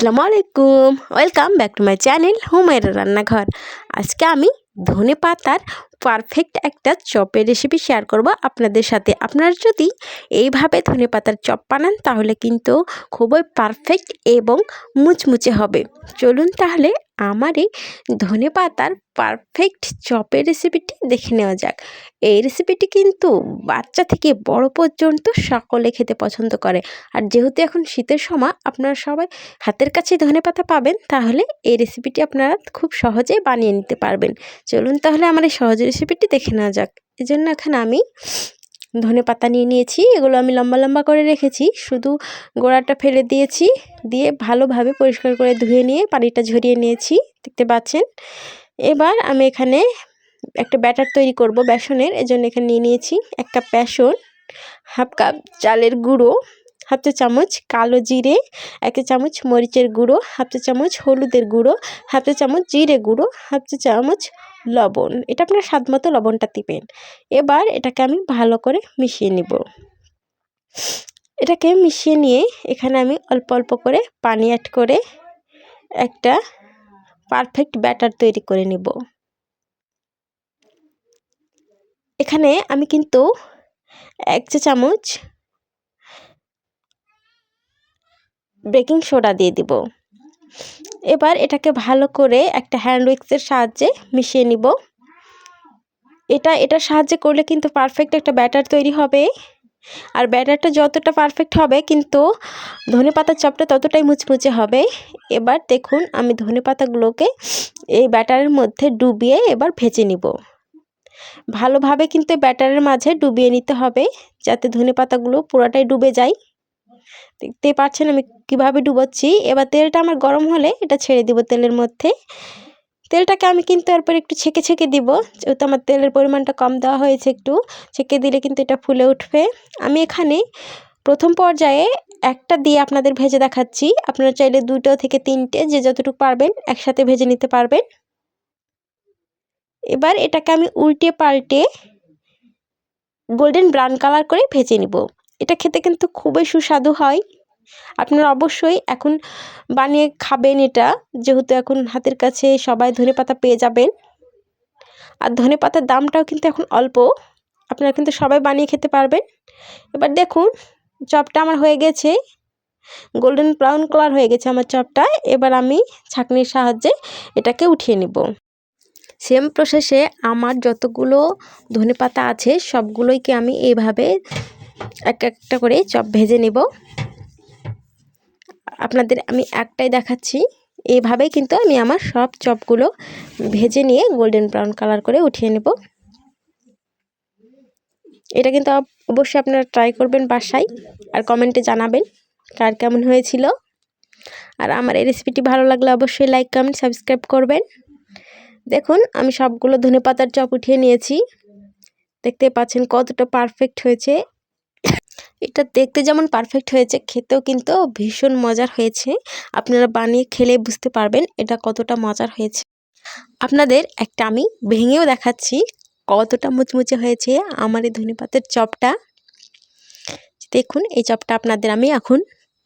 আসসালামু আলাইকুম welcome back to my channel হুমের রান্নাঘর আজকে আমি ধনে পাতার পারফেক্ট একটা চপের রেসিপি শেয়ার করব আপনাদের সাথে। আপনারা যদি এইভাবে ধনে পাতার চপ বানান, তাহলে কিন্তু খুবই পারফেক্ট এবং মুচমুচে হবে। চলুন তাহলে আমার এই ধনে পাতার পারফেক্ট চপের রেসিপিটি দেখে নেওয়া যাক। এই রেসিপিটি কিন্তু বাচ্চা থেকে বড় পর্যন্ত সকলে খেতে পছন্দ করে। আর যেহেতু এখন শীতের সময়, আপনারা সবাই হাতের কাছে ধনে পাতা পাবেন, তাহলে এই রেসিপিটি আপনারা খুব সহজেই বানিয়ে নিতে পারবেন। চলুন তাহলে আমার এই সহজ রেসিপিটি দেখে নেওয়া যাক। এই জন্য এখানে আমি ধনে পাতা নিয়ে নিয়েছি, এগুলো আমি লম্বা লম্বা করে রেখেছি। শুধু গোড়াটা ফেলে দিয়েছি, দিয়ে ভালোভাবে পরিষ্কার করে ধুয়ে নিয়ে পানিটা ঝরিয়ে নিয়েছি, দেখতে পাচ্ছেন? এবার আমি এখানে একটা ব্যাটার তৈরি করব বেসনের, এজন্য এখানে নিয়ে নিয়েছি এক কাপ বেসন, হাফ কাপ চালের গুঁড়ো হাফ চা চামচ কালো জিরে, এক চা চামচ মরিচের গুঁড়ো, হাফ চা চামচ হলুদের গুঁড়ো, হাফ চা চামচ জিরে গুঁড়ো, হাফ চা চামচ লবণ। এটা আপনার স্বাদ মতো লবণটা দিবেন। এবার এটাকে আমি ভালো করে মিশিয়ে নিব। এটাকে মিশিয়ে নিয়ে এখানে আমি অল্প অল্প করে পানি অ্যাড করে একটা পারফেক্ট ব্যাটার তৈরি করে নিব। এখানে আমি কিন্তু এক চা চামচ বেকিং সোডা দিয়ে দিব। এবার এটাকে ভালো করে একটা হ্যান্ড উইক্সের সাহায্যে মিশিয়ে নিব। এটা এটার সাহায্যে করলে কিন্তু পারফেক্ট একটা ব্যাটার তৈরি হবে। আর ব্যাটারটা যতটা পারফেক্ট হবে কিন্তু ধনে পাতার চপটা ততটাই মুচমুচে হবে। এবার দেখুন আমি ধনে পাতাগুলোকে এই ব্যাটারের মধ্যে ডুবিয়ে এবার ভেজে নিব। ভালোভাবে কিন্তু ব্যাটারের মাঝে ডুবিয়ে নিতে হবে যাতে ধনে পাতাগুলো পুরোটাই ডুবে যায়। দেখতেই পাচ্ছেন আমি কীভাবে ডুবোচ্ছি। এবার তেলটা আমার গরম হলে এটা ছেড়ে দিব তেলের মধ্যে। তেলটাকে আমি কিন্তু এরপর একটু ছেঁকে ছেঁকে দিব। যেহেতু আমার তেলের পরিমাণটা কম দেওয়া হয়েছে একটু, ছেঁকে দিলে কিন্তু এটা ফুলে উঠবে। আমি এখানে প্রথম পর্যায়ে একটা দিয়ে আপনাদের ভেজে দেখাচ্ছি। আপনারা চাইলে দুটো থেকে তিনটে যে যতটুকু পারবেন একসাথে ভেজে নিতে পারবেন। এবার এটাকে আমি উল্টে পাল্টে গোল্ডেন ব্রাউন কালার করে ভেজে নিব। এটা খেতে কিন্তু খুবই সুস্বাদু হয়। আপনারা অবশ্যই এখন বানিয়ে খাবেন এটা। যেহেতু এখন হাতের কাছে সবাই ধনে পাতা পেয়ে যাবেন। আর ধনে পাতার দামটাও কিন্তু এখন অল্প। আপনারা কিন্তু সবাই বানিয়ে খেতে পারবেন। এবার দেখুন, চপটা আমার হয়ে গেছে। গোল্ডেন ব্রাউন কালার হয়ে গেছে আমার চপটা। এবার আমি ছাঁকনির সাহায্যে এটাকে উঠিয়ে নেব। সেম প্রসেসে আমার যতগুলো ধনে পাতা আছে, সবগুলোইকে আমি এইভাবে এক একটা করে চপ ভেজে নেব। আপনাদের আমি একটাই দেখাচ্ছি। এইভাবেই কিন্তু আমি আমার সব চপগুলো ভেজে নিয়ে গোল্ডেন ব্রাউন কালার করে উঠিয়ে নেব। এটা কিন্তু অবশ্যই আপনারা ট্রাই করবেন বাসায় আর কমেন্টে জানাবেন কার কেমন হয়েছিল। আর আমার এই রেসিপিটি ভালো লাগলে অবশ্যই লাইক কমেন্ট সাবস্ক্রাইব করবেন। দেখুন, আমি সবগুলো ধনে পাতার চপ উঠিয়ে নিয়েছি। দেখতে পাচ্ছেন কতটা পারফেক্ট হয়েছে। এটা দেখতে যেমন পারফেক্ট হয়েছে, খেতেও কিন্তু ভীষণ মজার হয়েছে। আপনারা বানিয়ে খেলে বুঝতে পারবেন এটা কতটা মজার হয়েছে। আপনাদের একটা আমি ভেঙেও দেখাচ্ছি কতটা মুচমুচে হয়েছে আমার এই ধনে পাতের চপটা। দেখুন, এই চপটা আপনাদের আমি এখন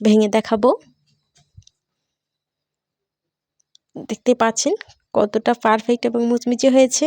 ভেঙে দেখাবো। দেখতে পাচ্ছেন কতটা পারফেক্ট এবং মুচমুচে হয়েছে।